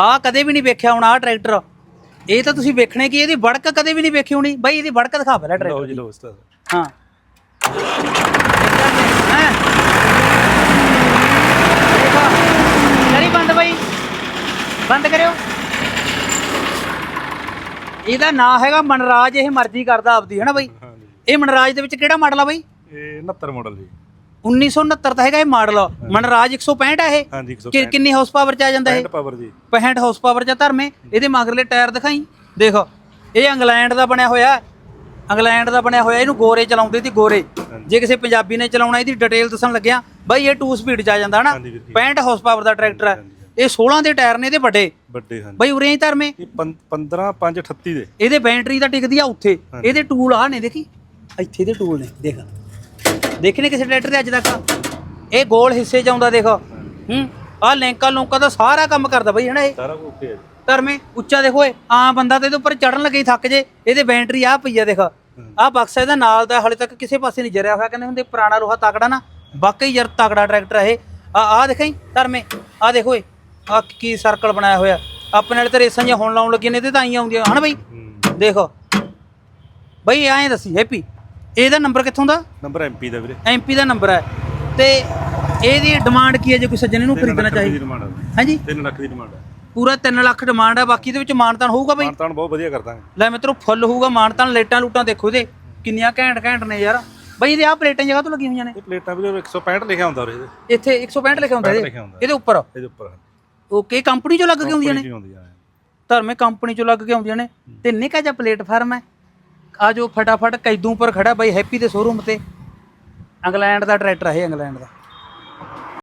ਆ ਕਦੇ ਵੀ ਨਹੀਂ ਵੇਖਿਆ ਹੋਣਾ ਆ ਟਰੈਕਟਰ। ਇਹ ਤਾਂ ਤੁਸੀਂ ਵੇਖਣੇ ਕੀ ਇਹਦੀ ਵੜਕ ਕਦੇ ਵੀ ਨਹੀਂ ਵੇਖੀ ਹੋਣੀ। ਬਾਈ ਇਹਦੀ ਵੜਕ ਦਿਖਾ ਪਹਿਲਾਂ ਲਓ ਟਰੈਕਟਰ ਜੀ ਦੀ ਲਓ ਉਸਤਾਦ ਹਾਂ। ਹੈਂ? ਦੇਖੋ ਕਰੀ ਬੰਦ ਬਾਈ। ਬੰਦ ਕਰਿਓ। ਇਹਦਾ ਨਾਂ ਹੈਗਾ ਮਨਰਾਜ ਇਹ ਮਰਜ਼ੀ ਕਰਦਾ ਆਪਦੀ ਹੈ ਨਾ ਬਾਈ? ਹਾਂਜੀ। ਇਹ ਮਨਰਾਜ ਦੇ ਵਿੱਚ ਕਿਹੜਾ ਮਾਡਲ ਆ ਬਾਈ? ਇਹ 69 ਮਾਡਲ ਜੀ। 1969 ਤਾਂ ਹੈਗਾ ਇਹ ਮਾਡਲ। ਮਨਰਾਜ 165 ਆ ਇਹ। ਹਾਂਜੀ ਕਿ- ਕਿੰਨੀ ਹਾਰਸ ਪਾਵਰ ਚ ਆ ਜਾਂਦਾ ਇਹ? 165 ਪਾਵਰ ਜੀ 65 ਹਾਰਸ ਪਾਵਰ ਚ ਆ ਧਰਮੇ। ਇਹਦੇ ਮਗਰਲੇ ਟਾਇਰ ਦਿਖਾਈ। ਦੇਖੋ ਇਹ ਇੰਗਲੈਂਡ ਦਾ ਬਣਿਆ ਹੋਇਆ। ਇੰਗਲੈਂਡ ਦਾ ਬਣਿਆ ਹੋਇਆ ਇਹਨੂੰ ਗੋਰੇ ਚਲਾਉਂਦੇ ਸੀ ਗੋਰੇ। ਜੇ ਕਿਸੇ ਪੰਜਾਬੀ ਨੇ ਚਲਾਉਣਾ ਇਹਦੀ ਡਿਟੇਲ ਦੱਸਣ ਲੱਗਿਆ। ਬਾਈ ਇਹ 2 ਸਪੀਡ ਚ ਆ ਜਾਂਦਾ ਹਨਾ? ਹਾਂਜੀ ਵੀਰ ਜੀ। 65 ਹਾਰਸ ਪਾਵਰ ਦਾ ਟਰੈਕਟਰ ਹੈ ਇਹ 16 ਦੇ ਟਾਇਰ ਨੇ ਇਹਦੇ ਵੱਡੇ। ਵੱਡੇ ਹਾਂਜੀ। ਬਾਈ ਉਰੇ ਹੀ ਧਰਮੇ। ਇਹ 15 5 38 ਦੇ। ਇਹਦੇ ਬੈਟਰੀ ਤਾਂ ਟਿਕਦੀ ਆ ਉੱਥੇ। ਇਹਦੇ ਟੂਲ ਆ ਨੇ ਦੇਖੀ? ਇੱਥੇ ਦੇ ਟੂਲ ਨੇ ਦੇਖ। ਦੇਖਨੇ ਕਿਸੇ ਟਰੈਕਟਰ ਦੇ ਅੱਜ ਤੱਕ? ਇਹ ਗੋਲ ਹਿੱਸੇ ਚ ਆਉਂਦਾ ਦੇਖ। ਹੂੰ ਆਹ ਲੈਂਕਾ ਲੌਂਕਾ ਦਾ ਸਾਰਾ ਕੰਮ ਕਰਦਾ ਬਈ ਹਨਾ ਇਹ? ਸਾਰਾ ਕੁਝ ਓਕੇ ਹੈ ਜੀ। ਧਰਮੇ ਉੱਚਾ ਦੇਖੋ ਏ ਆਮ ਬੰਦਾ ਤੇ ਇਹਦੇ ਉੱਪਰ ਚੜਨ ਲੱਗੇ ਹੀ ਥੱਕ ਜੇ ਇਹਦੇ ਬੈਟਰੀ ਆ ਪਈ ਆ ਦੇਖ। ਆਹ ਬਕਸਾ ਇਹਦਾ ਨਾਲ ਦਾ ਹਲੇ ਤੱਕ ਕਿਸੇ ਪਾਸੇ ਨਹੀਂ ਜਰਿਆ ਹੋਇਆ ਕਹਿੰਦੇ ਹੁੰਦੇ ਪੁਰਾਣਾ ਲੋਹਾ ਤਕੜਾ ਨਾ ਵਾਕਈ ਯਾਰ ਤਕੜਾ ਟਰੈਕਟਰ ਆ ਇਹ। ਆ ਆ ਦੇਖਾਈ ਧਰਮੇ ਆ ਦੇਖੋ ਏ ਆ ਕੀ ਸਰਕਲ ਬਣਾਇਆ ਹੋਇਆ। ਆਪਣੇ ਵਾਲੇ ਤੇ ਰੇਸਾਂ ਜਿਹੀਆਂ ਹੁਣ ਲਾਉਣ ਲੱਗੀਆਂ ਨੇ ਤੇ ਤਾਂ ਆਈਆਂ ਆਉਂਦੀਆਂ ਹਨਾ ਬਈ? ਹੂੰ। ਦੇਖੋ। ਬਈ ਐਂ ਦੱਸੀ ਹੈਪੀ ਇਹਦਾ ਨੰਬਰ ਕਿੱਥੋਂ ਦਾ? ਨੰਬਰ ਐਮਪੀ ਦਾ ਵੀਰੇ। ਐਮਪੀ ਦਾ ਨੰਬਰ ਹੈ। ਤੇ ਇਹਦੀ ਡਿਮਾਂਡ ਕੀ ਹੈ ਜੇ ਕੋਈ ਸੱਜਣ ਇਹਨੂੰ ਖਰੀਦਣਾ ਦੀ ਚਾਹੇ? ਡਿਮਾਂਡ ਹੈ ਹਾਂਜੀ? 3 ਲੱਖ ਦੀ ਡਿਮਾਂਡ ਹੈ ਪੂਰਾ 3 ਲੱਖ ਡਿਮਾਂਡ ਹੈ ਬਾਕੀ ਦੇ ਵਿੱਚ ਮਾਨਤਾਨ ਹੋਊਗਾ ਬਈ? ਮਾਨਤਾਨ ਬਹੁਤ ਵਧੀਆ ਕਰ ਦਾਂਗੇ ਲੈ ਮਿੱਤਰੋ ਫੁੱਲ ਹੋਊਗਾ ਮਾਨਤਾਨ ਲੇਟਾਂ ਲੂਟਾਂ ਦੇਖੋ ਇਹਦੇ। ਕਿੰਨੀਆਂ ਘੈਂਟ ਘੈਂਟ ਨੇ ਯਾਰ। ਬਈ ਇਹਦੇ ਆ ਪਲੇਟਾਂ ਜਗ੍ਹਾ ਤੋਂ ਲੱਗੀਆਂ ਹੋਈਆਂ ਨੇ। ਇਹ ਪਲੇਟਾਂ ਵੀਰੇ 165 ਲਿਖਿਆ ਹੁੰਦਾ ਉਰੇ ਇੱਥੇ 165 ਲਿਖਿਆ ਹੁੰਦਾ ਇਹਦੇ। ਉੱਪਰ? ਇਹਦੇ ਉੱਪਰ ਓਕੇ ਕੰਪਨੀ ਚੋਂ ਲੱਗ ਕੇ ਆਉਂਦੀਆਂ ਨੇ। ਧਰਮੇ ਕੰਪਨੀ ਚੋਂ ਲੱਗ ਕੇ ਆਉਂਦੀਆਂ ਨੇ। ਤੇ ਨਿੱਕਾ ਜਿਹਾ ਪਲੇਟਫਾਰਮ ਹੈ। ਆ ਜੋ ਫਟਾਫਟ ਕੈਦੂ ਪਰ ਖੜਾ ਬਾਈ ਹੈਪੀ ਦੇ ਸ਼ੋਰੂਮ ਤੇ। ਇੰਗਲੈਂਡ ਦਾ ਟਰੈਕਟਰ ਹੈ ਇੰਗਲੈਂਡ ਦਾ।